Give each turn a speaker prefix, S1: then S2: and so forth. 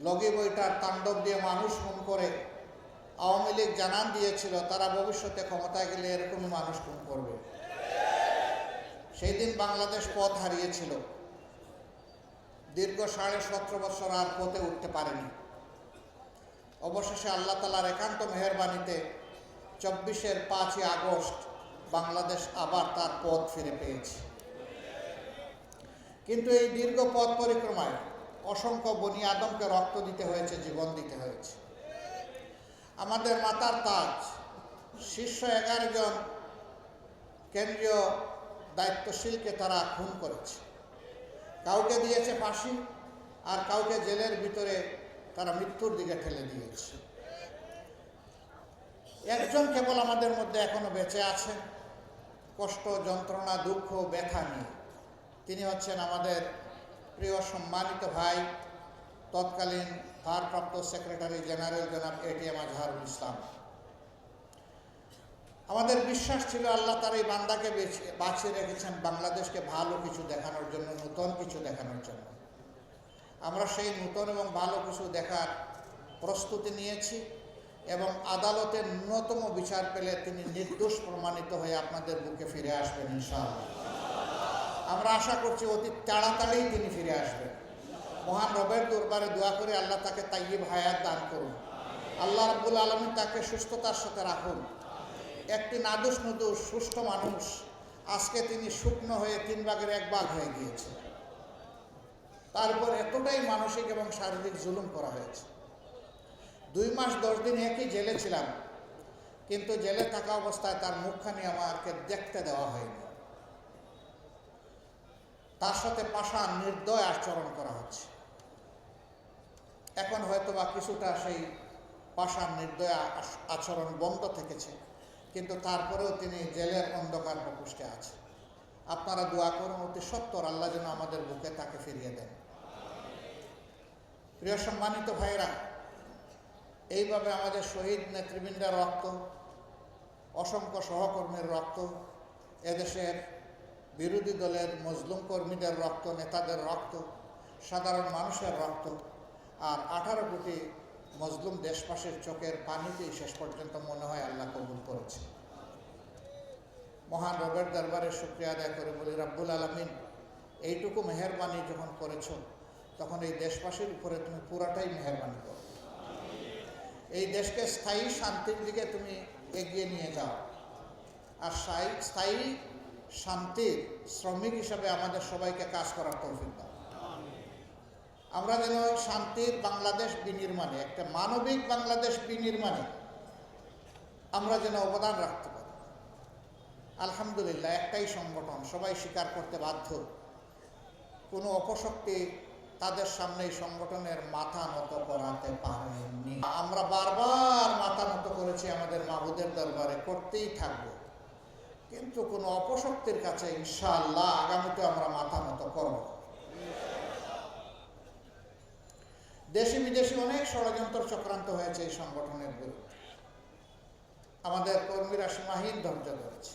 S1: লগি বইটার তাণ্ডব দিয়ে মানুষ খুন করে, আওয়ামী লীগ জানান দিয়েছিল, তারা ভবিষ্যতে ক্ষমতায় গেলে এরকমই মানুষ খুন করবে। সেই দিন বাংলাদেশ পথ হারিয়েছিল। দীর্ঘ সাড়ে সতেরো বছর আর পথে উঠতে পারেনি। অবশেষে আল্লাহ তালার একান্ত মেহরবানিতে চব্বিশের পাঁচই আগস্ট বাংলাদেশ আবার তার পথ ফিরে পেয়েছে। কিন্তু এই দীর্ঘ পথ পরিক্রমায় অসংখ্য বনি আদমকে রক্ত দিতে হয়েছে, জীবন দিতে হয়েছে। আমাদের মাতার তাজ, শীর্ষ এগারো জন কেন্দ্রীয় দায়িত্বশীলকে তারা খুন করেছে। কাউকে দিয়েছে ফাঁসি আর কাউকে জেলের ভিতরে তারা মৃত্যুর দিকে ঠেলে দিয়েছে। একজন কেবল আমাদের মধ্যে এখনও বেঁচে আছেন। কষ্ট, যন্ত্রণা, দুঃখ, ব্যথা নিয়ে। তিনি হচ্ছেন আমাদের প্রিয় সম্মানিত ভাই, তৎকালীন ভারপ্রাপ্ত সেক্রেটারি জেনারেল জনাব এটিএম আজহারুল ইসলাম। আমাদের বিশ্বাস ছিল আল্লাহ তার এই বান্দাকে বাঁচিয়ে রেখেছেন বাংলাদেশকে ভালো কিছু দেখানোর জন্য, নূতন কিছু দেখানোর জন্য। আমরা সেই নূতন এবং ভালো কিছু দেখার প্রস্তুতি নিয়েছি এবং আদালতের ন্যূনতম বিচার পেলে তিনি নির্দোষ প্রমাণিত হয়ে আপনাদের বুকে ফিরে আসবেন ইনশাআল্লাহ। আমরা আশা করছি অতি তাড়াতাড়ি তিনি ফিরে আসবেন। মহান রবের দরবারে দোয়া করে আল্লাহ তাকে তাইয়িব হায়াত দান করুন। আল্লাহ রাব্বুল আলমী তাকে সুস্থতার সাথে রাখুন। একটি নাদুস নদুস, সুস্থ মানুষ, আজকে তিনি শুকনো হয়ে তিন ভাগের এক ভাগ হয়ে গিয়েছে। তারপর এতটাই মানসিক এবং শারীরিক জুলুম করা হয়েছে। দুই মাস, দশ দিন একই জেলে ছিলাম, কিন্তু জেলে থাকা অবস্থায় তার মুখখানি আমাকে দেখতে দেওয়া হয়নি। তার সাথে পাশা নির্দয় আচরণ করা হচ্ছে। এখন হয়তো বা কিছুটা সেই পাশা নির্দয় আচরণ বন্ধ থেকেছে, কিন্তু তারপরেও তিনি জেলের অন্ধকার প্রকোষ্ঠে আছে আপনারা দোয়া করুন, অতি সত্তর আল্লাহ যেন আমাদের বুকে তাকে ফিরিয়ে দেন। প্রিয় সম্মানিত ভাইরা এইভাবে আমাদের শহীদ নেতৃবৃন্দের রক্ত, অসংখ্য সহকর্মীর রক্ত, এদেশের বিরোধী দলের মজলুম কর্মীদের রক্ত, নেতাদের রক্ত, সাধারণ মানুষের রক্ত আর আঠারো কোটি মজলুম দেশবাসীর চোখের পানিতেই শেষ পর্যন্ত মনে হয় আল্লাহ কবুল করেছে। মহান রবের দরবারে শুক্রিয়া আদায় করে বলি, রাব্বুল আলমিন, এইটুকু মেহরবানি যখন করেছ, তখন এই দেশবাসীর উপরে তুমি পুরাটাই মেহরবানি করো। এই দেশকে স্থায়ী শান্তির দিকে তুমি এগিয়ে নিয়ে যাও। আর স্থায়ী স্থায়ী শান্তির শ্রমিক হিসাবে আমাদের সবাইকে কাজ করার তৌফিক দাও। আমরা যেন শান্তির বাংলাদেশ বিনির্মাণে, একটা মানবিক বাংলাদেশ বিনির্মাণে আমরা যেন অবদান রাখতে পারি। আলহামদুলিল্লাহ, একটাই সংগঠন, সবাই স্বীকার করতে বাধ্য। কোনো অপশক্তি তাদের সামনে এই সংগঠনের মাথা নত করাতে পারেনি। আমরা বারবার মাথা নত করেছি আমাদের মাহবুদের দরবারে, করতেই থাকব। কিন্তু কোনো অপশক্তির কাছে ইনশাআল্লাহ আগামীতে আমরা মাথা মতো করব। দেশি বিদেশি অনেক ষড়যন্ত্র চক্রান্ত হয়েছে এই সংগঠনের বিরুদ্ধে। আমাদের কর্মীরা সীমাহীন ধৈর্য ধরেছে।